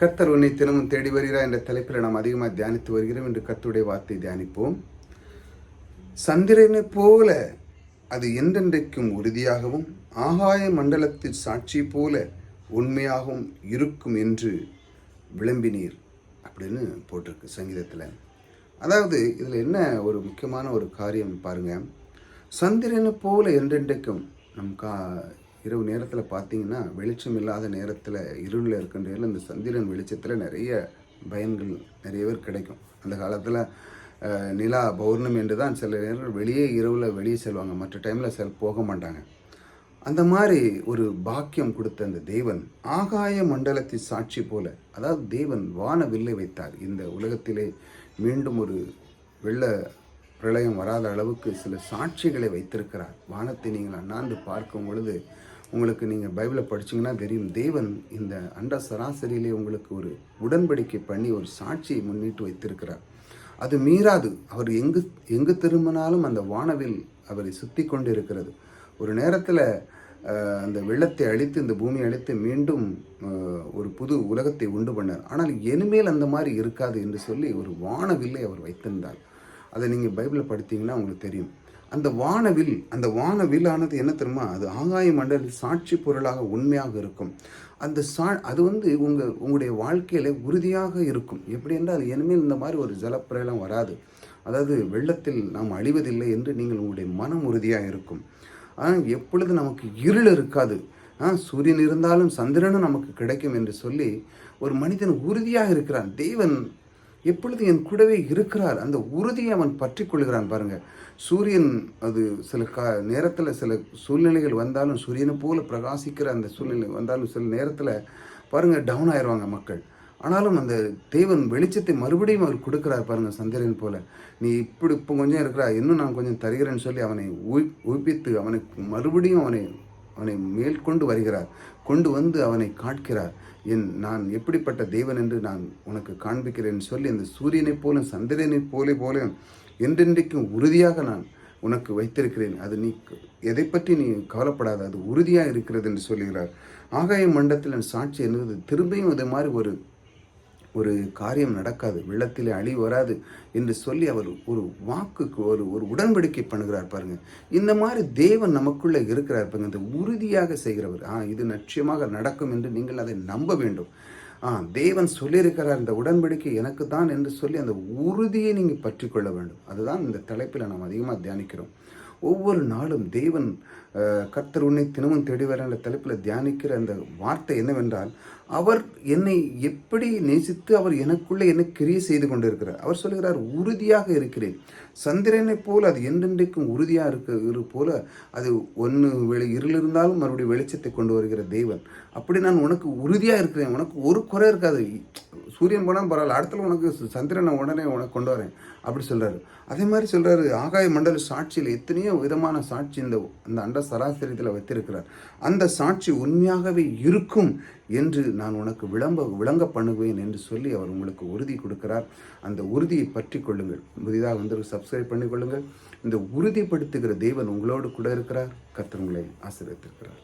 கத்தர் உன்னை தினமும் தேடி வருகிறார் என்ற தலைப்பில் நாம் அதிகமாக தியானித்து வருகிறோம். என்று கத்துடைய வார்த்தை தியானிப்போம். சந்திரனை போல அது என்றென்றைக்கும் உறுதியாகவும் ஆகாய மண்டலத்தில் சாட்சி போல உண்மையாகவும் இருக்கும் என்று விளம்பினீர் அப்படின்னு போட்டிருக்கு சங்கீதத்தில். அதாவது இதில் என்ன ஒரு முக்கியமான ஒரு காரியம் பாருங்கள் சந்திரனை போல என்றென்றைக்கும் நம் கா இரவு நேரத்தில் பார்த்தீங்கன்னா வெளிச்சம் இல்லாத நேரத்தில் இருளில் இருக்கின்ற இந்த சந்திரன் வெளிச்சத்தில் நிறைய பயன்கள் நிறைய பேர் கிடைக்கும். அந்த காலத்தில் நிலா பௌர்ணமி என்று தான் சில நேரம் வெளியே இரவில் வெளியே செல்வாங்க. மற்ற டைமில் செல் போக மாட்டாங்க. அந்த மாதிரி ஒரு பாக்கியம் கொடுத்த அந்த தேவன் ஆகாய மண்டலத்தை சாட்சி போல அதாவது தேவன் வான வில்லை வைத்தார். இந்த உலகத்திலே மீண்டும் ஒரு வெள்ள பிரளயம் வராத அளவுக்கு சில சாட்சிகளை வைத்திருக்கிறார். வானத்தை நீங்கள் அண்ணாந்து பார்க்கும் பொழுது உங்களுக்கு நீங்கள் பைபிளை படிச்சீங்கன்னா தெரியும் தேவன் இந்த அண்ட சராசரியிலே உங்களுக்கு ஒரு உடன்படிக்கை பண்ணி ஒரு சாட்சியை முன்னிட்டு வைத்திருக்கிறார். அது மீறாது. அவர் எங்கு எங்கு திரும்பினாலும் அந்த வானவில் அவரை சுற்றி கொண்டு இருக்கிறது ஒரு நேரத்தில் அந்த வெள்ளத்தை அழித்து இந்த பூமியை அழித்து மீண்டும் ஒரு புது உலகத்தை உண்டு பண்ணார். ஆனால் இனிமேல் அந்த மாதிரி இருக்காது என்று சொல்லி ஒரு வானவில்லை அவர் வைத்திருந்தார். அதை நீங்கள் பைபிளில் படித்தீங்கன்னா உங்களுக்கு தெரியும். அந்த வானவில் அந்த வானவில்லானது என்ன தெரியுமா? அது ஆகாய மண்டல சாட்சி பொருளாக உண்மையாக இருக்கும். அந்த சா அது வந்து உங்கள் உங்களுடைய வாழ்க்கையில் உறுதியாக இருக்கும். எப்படி என்றால் இனிமேல் இந்த மாதிரி ஒரு ஜலப்பிரளம் வராது. அதாவது வெள்ளத்தில் நாம் அழிவதில்லை என்று நீங்கள் உங்களுடைய மனம் உறுதியாக இருக்கும். ஆனால் எப்பொழுது நமக்கு இருள் இருக்காது. சூரியன் இருந்தாலும் சந்திரனும் நமக்கு கிடைக்கும் என்று சொல்லி ஒரு மனிதன் உறுதியாக இருக்கிறான். தேவன் எப்பொழுது என் கூடவே இருக்கிறார் அந்த உறுதியை அவன் பற்றி கொள்கிறான் பாருங்கள் சூரியன் அது சில கா நேரத்தில் சில சூழ்நிலைகள் வந்தாலும் சூரியனை போல பிரகாசிக்கிற அந்த சூழ்நிலை வந்தாலும் சில நேரத்தில் பாருங்கள் டவுன் ஆயிடுவாங்க மக்கள். ஆனாலும் அந்த தேவன் வெளிச்சத்தை மறுபடியும் அவர் கொடுக்குறார் பாருங்கள் சந்திரன் போல. நீ இப்படி இப்போ கொஞ்சம் இருக்கிறா இன்னும் நான் கொஞ்சம் தருகிறேன்னு சொல்லி அவனை உய் உயிர்ப்பித்து அவனை மறுபடியும் அவனை அவனை மேற்கொண்டு வருகிறார் கொண்டு வந்து அவனை காட்கிறார். என் நான் எப்படிப்பட்ட தேவன் என்று நான் உனக்கு காண்பிக்கிறேன் சொல்லி அந்த சூரியனைப் போல சந்திரனைப் போலே போல என்றென்றைக்கும் உறுதியாக நான் உனக்கு வைத்திருக்கிறேன். அது நீ எதை பற்றி நீ கவலைப்படாத அது உறுதியாக இருக்கிறது என்று சொல்லுகிறார். ஆகாய மண்டலத்தில் சாட்சி என்பது திரும்பியும் இது மாதிரி ஒரு ஒரு காரியம் நடக்காது வெள்ளத்திலே அழி வராது என்று சொல்லி அவர் ஒரு வாக்குக்கு ஒரு ஒரு உடன்படிக்கை பண்ணுகிறார் பாருங்க. இந்த மாதிரி தேவன் நமக்குள்ளே இருக்கிறார் பாருங்க. இந்த உறுதியாக செய்கிறவர். ஆ இது நிச்சயமாக நடக்கும் என்று நீங்கள் அதை நம்ப வேண்டும். ஆ தேவன் சொல்லியிருக்கிறார் இந்த உடன்படிக்கை எனக்கு தான் என்று சொல்லி அந்த உறுதியை நீங்கள் பற்றி கொள்ள வேண்டும். அதுதான் இந்த தலைப்பில் நாம் அதிகமாக தியானிக்கிறோம். ஒவ்வொரு நாளும் தேவன் கர்த்தர் உன்னை தினமும் தேடி வர என்ற தலைப்பில் தியானிக்கிற அந்த வார்த்தை என்னவென்றால் அவர் என்னை எப்படி நேசித்து அவர் எனக்குள்ளே என்னை கிரியை செய்து கொண்டிருக்கிறார். அவர் சொல்லுகிறார் உறுதியாக இருக்கிறேன். சந்திரனைப் போல் அது என்றென்றைக்கும் உறுதியாக இருக்க இரு போல அது ஒன்று வெளி இருள் இருந்தாலும் மறுபடியும் வெளிச்சத்தை கொண்டு வருகிற தேவன். அப்படி நான் உனக்கு உறுதியாக இருக்கிறேன். உனக்கு ஒரு குறை இருக்காது. சூரியன் போனால் பரவாயில்ல. அடுத்தது உனக்கு சந்திரனை உடனே உனக்கு கொண்டு வரேன். அப்படி சொல்கிறாரு அதே மாதிரி சொல்கிறாரு ஆகாய மண்டல சாட்சியில் எத்தனையோ விதமான சாட்சி இந்த அந்த அண்ட சராசரியத்தில் வைத்திருக்கிறார். அந்த சாட்சி உண்மையாகவே இருக்கும் என்று நான் உனக்கு விளம்ப விளங்க பண்ணுவேன் என்று சொல்லி அவர் உங்களுக்கு உறுதி கொடுக்கிறார். அந்த உறுதியை பற்றி கொள்ளுங்கள். புதிதாக வந்து சப்ஸ்கிரைப் பண்ணிக்கொள்ளுங்கள் இந்த உறுதிப்படுத்துகிற தேவன் உங்களோடு கூட இருக்கிறார். கர்த்தர் உங்களை ஆசீர்வதித்திருக்கிறார்.